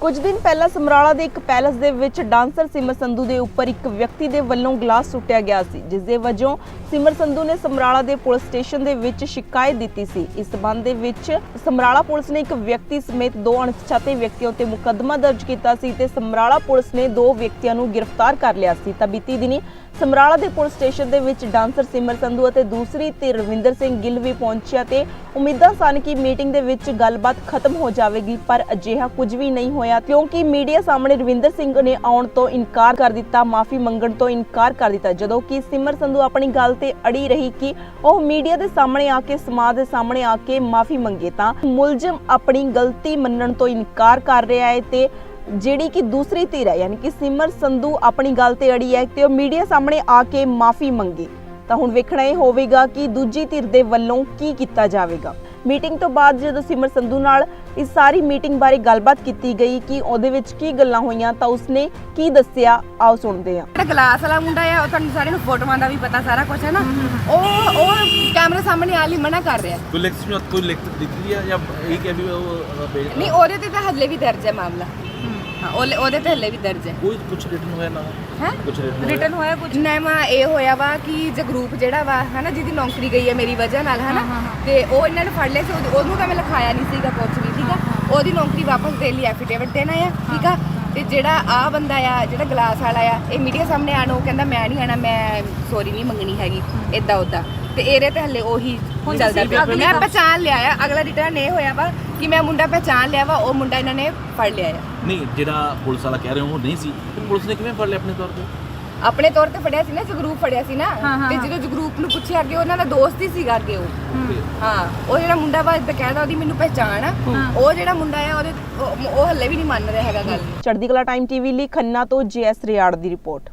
ਕੁਝ ਦਿਨ ਪਹਿਲਾਂ ਸਮਰਾਲਾ ਦੇ ਇੱਕ ਪੈਲਸ ਦੇ ਵਿੱਚ ਡਾਂਸਰ ਸਿਮਰ ਸੰਧੂ ਦੇ ਉੱਪਰ ਇੱਕ ਵਿਅਕਤੀ ਦੇ ਵੱਲੋਂ ਗਲਾਸ ਸੁੱਟਿਆ ਗਿਆ ਸੀ, ਜਿਸ ਦੇ ਵਜੋਂ ਸਿਮਰ ਸੰਧੂ ਨੇ ਸਮਰਾਲਾ ਦੇ ਪੁਲਿਸ ਸਟੇਸ਼ਨ ਦੇ ਵਿੱਚ ਸ਼ਿਕਾਇਤ ਦਿੱਤੀ ਸੀ। ਇਸ ਸਬੰਧ ਦੇ ਵਿੱਚ ਸਮਰਾਲਾ ਪੁਲਿਸ ਨੇ ਇੱਕ ਵਿਅਕਤੀ ਸਮੇਤ ਦੋ ਅਣਪਛਾਤੇ ਵਿਅਕਤੀਆਂ ਉੱਤੇ ਮੁਕੱਦਮਾ ਦਰਜ ਕੀਤਾ ਸੀ ਤੇ ਸਮਰਾਲਾ ਪੁਲਿਸ ਨੇ ਦੋ ਵਿਅਕਤੀਆਂ ਨੂੰ ਗ੍ਰਿਫਤਾਰ ਕਰ ਲਿਆ ਸੀ। ਤਾਂ ਬੀਤੀ ਦਿਨੀ ਸਮਰਾਲਾ ਦੇ ਪੁਲਿਸ ਸਟੇਸ਼ਨ ਦੇ ਵਿੱਚ ਡਾਂਸਰ ਸਿਮਰ ਸੰਧੂ ਅਤੇ ਦੂਸਰੀ ਧਿਰ ਰਵਿੰਦਰ ਸਿੰਘ ਗਿੱਲ ਵੀ ਪਹੁੰਚਿਆ ਤੇ ਉਮੀਦਾਂ ਸਨ ਕਿ ਮੀਟਿੰਗ ਦੇ ਵਿੱਚ ਗੱਲਬਾਤ ਖਤਮ ਹੋ ਜਾਵੇਗੀ, ਪਰ ਅਜਿਹਾ ਕੁਝ ਵੀ ਨਹੀਂ ਹੋਇਆ। ਕਿਉਂਕਿ ਮੀਡੀਆ ਸਾਹਮਣੇ ਰਵਿੰਦਰ ਸਿੰਘ ਨੇ ਆਉਣ ਤੋਂ ਇਨਕਾਰ ਕਰ ਦਿੱਤਾ, ਮਾਫੀ ਮੰਗਣ ਤੋਂ ਇਨਕਾਰ ਕਰ ਦਿੱਤਾ। ਜਦੋਂ ਕਿ ਸਿਮਰ ਸੰਧੂ ਆਪਣੀ ਗੱਲ ਤੇ ਅੜੀ ਰਹੀ ਕਿ ਉਹ ਮੀਡੀਆ ਦੇ ਸਾਹਮਣੇ ਆ ਕੇ, ਸਮਾਜ ਦੇ ਸਾਹਮਣੇ ਆ ਕੇ ਮਾਫੀ ਮੰਗੇ ਤਾਂ ਮੁਲਜ਼ਮ ਆਪਣੀ ਗਲਤੀ ਮੰਨਣ ਤੋਂ ਇਨਕਾਰ ਕਰ ਰਿਹਾ ਹੈ ਤੇ ਜਿਹੜੀ ਕਿ ਦੂਸਰੀ ਧਿਰ ਹੈ, ਯਾਨੀ ਕਿ ਸਿਮਰ ਸੰਧੂ ਆਪਣੀ ਗੱਲ ਤੇ ਅੜੀ ਹੈ ਤੇ ਉਹ ਮੀਡੀਆ ਸਾਹਮਣੇ ਆ ਕੇ ਮਾਫੀ ਮੰਗੇ। ਤਾਂ ਹੁਣ ਵੇਖਣਾ ਇਹ ਹੋਵੇਗਾ ਕਿ ਦੂਜੀ ਧਿਰ ਦੇ ਵੱਲੋਂ ਕੀ ਕੀਤਾ ਜਾਵੇਗਾ। ਮੀਟਿੰਗ ਤੋਂ ਬਾਅਦ ਜਦੋਂ ਸਿਮਰ ਸੰਧੂ ਨਾਲ ਇਸ ਸਾਰੀ ਮੀਟਿੰਗ ਬਾਰੇ ਗੱਲਬਾਤ ਕੀਤੀ ਗਈ ਕਿ ਉਹਦੇ ਵਿੱਚ ਕੀ ਗੱਲਾਂ ਹੋਈਆਂ ਤਾਂ ਉਸਨੇ ਕੀ ਦੱਸਿਆ ਆਓ ਸੁਣਦੇ ਹਾਂ। ਜਿਹੜਾ ਗਲਾਸ ਵਾਲਾ ਮੁੰਡਾ ਆ ਉਹ ਤੁਹਾਨੂੰ ਸਾਰਿਆਂ ਨੂੰ ਫੋਟੋਆਂ ਦਾ ਵੀ ਪਤਾ ਸਾਰਾ ਕੁਝ ਹੈ ਨਾ। ਉਹ ਉਹ ਕੈਮਰੇ ਸਾਹਮਣੇ ਆਲੀ ਮਨਾ ਕਰ ਰਿਹਾ। ਕੋਈ ਲਿਖਤ ਕੋਈ ਲਿਖਤ ਦਿੱਤੀ ਹੈ ਜਾਂ ਇਹ ਕਿ ਉਹ ਨਹੀਂ ਉਹਦੇ ਤੇ ਤਾਂ ਹੱਲੇ ਵੀ ਦਰਜ ਹੈ ਮਾਮਲਾ। ਹਾਂ ਉਹ ਉਹਦੇ ਤੇ ਹੱਲੇ ਵੀ ਦਰਜ ਹੈ। ਕੋਈ ਕੁਝ ਰਿਟਨ ਹੋਇਆ ਨਾ? ਹੈ? ਕੁਝ ਰਿਟਨ ਰਿਟਨ ਹੋਇਆ ਕੁਝ ਨਹੀਂ ਮਾ ਇਹ ਹੋਇਆ ਵਾ ਕਿ ਜੇ ਗਰੁੱਪ ਜਿਹੜਾ ਵਾ ਹਨਾ ਜਿਹਦੀ ਨੌਕਰੀ ਗਈ ਹੈ ਮੇਰੀ ਵਜ੍ਹਾ ਨਾਲ ਹਨਾ ਤੇ ਉਹ ਇਹਨਾਂ ਨੇ ਫੜ ਲਿਆ ਸੀ ਉਹਨੂੰ ਤਾਂ ਮੈਂ ਲਿਖਾਇਆ ਨਹੀਂ ਸੀਗਾ ਕੁਝ ਵੀ ਠੀਕ ਆ? ਉਹਦੀ ਨੌਕਰੀ ਵਾਪਸ ਦੇਣ ਲਈ ਐਫੀਡੇਵਿਟ ਦੇਣਾ ਹੈ ਠੀਕ ਆ? ਤੇ ਜਿਹੜਾ ਆ ਬੰਦਾ ਆ ਜਿਹੜਾ ਗਲਾਸ ਵਾਲਾ ਆ ਇਹ ਮੀਡੀਆ ਸਾਹਮਣੇ ਆਣ ਉਹ ਕਹਿੰਦਾ ਮੈਂ ਨਹੀਂ ਆਣਾ ਮੈਂ ਸੌਰੀ ਨਹੀਂ ਮੰਗਣੀ ਹੈਗੀ ਇਦਾਂ ਉਦਾਂ ਤੇ ਇਹਦੇ ਤੇ ਹੱਲੇ ਉਹੀ ਚੱਲਦਾ ਪਿਆ ਮੈਂ ਪਛਾਣ ਲਿਆ ਆ ਅਗਲਾ ਰਿਟਰਨ ਇਹ ਹੋਇਆ ਵਾ ਕਿ ਮੈਂ ਮੁੰਡਾ ਪਛਾਣ ਲਿਆ ਵਾ ਉਹ ਮੁੰਡਾ ਇਹਨਾਂ ਨੇ ਫੜ ਲਿਆ ਆ। ਨਹੀਂ ਜਿਹੜਾ ਪੁਲਿਸ ਵਾਲਾ ਕਹਿ ਰਹੇ ਹੋ ਉਹ ਨਹੀਂ ਸੀ। ਤੇ ਪੁਲਿਸ ਨੇ ਕਿਵੇਂ ਫੜ ਲਿਆ ਆਪਣੇ ਤੌਰ ਤੇ? ਆਪਣੇ ਤੌਰ ਤੇ ਫੜਿਆ ਸੀ ਨਾ ਜਗਰੂਪ ਫੜਿਆ ਸੀ ਨਾ ਤੇ ਜਦੋਂ ਜਗਰੂਪ ਨੂੰ ਪੁੱਛਿਆ ਅੱਗੇ ਉਹਨਾਂ ਦਾ ਦੋਸਤ ਹੀ ਸੀਗਾ ਅੱਗੇ ਉਹ। ਹਾਂ। ਉਹ ਜਿਹੜਾ ਮੁੰਡਾ ਵਾ ਬਕਾਇਦਾ ਉਹਦੀ ਮੈਨੂੰ ਪਹਿਚਾਣ ਆ ਉਹ ਜਿਹੜਾ ਮੁੰਡਾ ਆ ਉਹਦੇ ਉਹ- ਉਹ ਹੱਲੇ ਵੀ ਨਹੀਂ ਮੰਨ ਰਿਹਾ ਹੈਗਾ ਗੱਲ। ਨੂੰ। ਚੜ੍ਹਦੀ ਕਲਾ ਟਾਈਮ ਟੀਵੀ ਲਈ ਖੰਨਾ ਤੋਂ ਜੀਐਸ ਰਿਆੜ ਦੀ ਰਿਪੋਰਟ।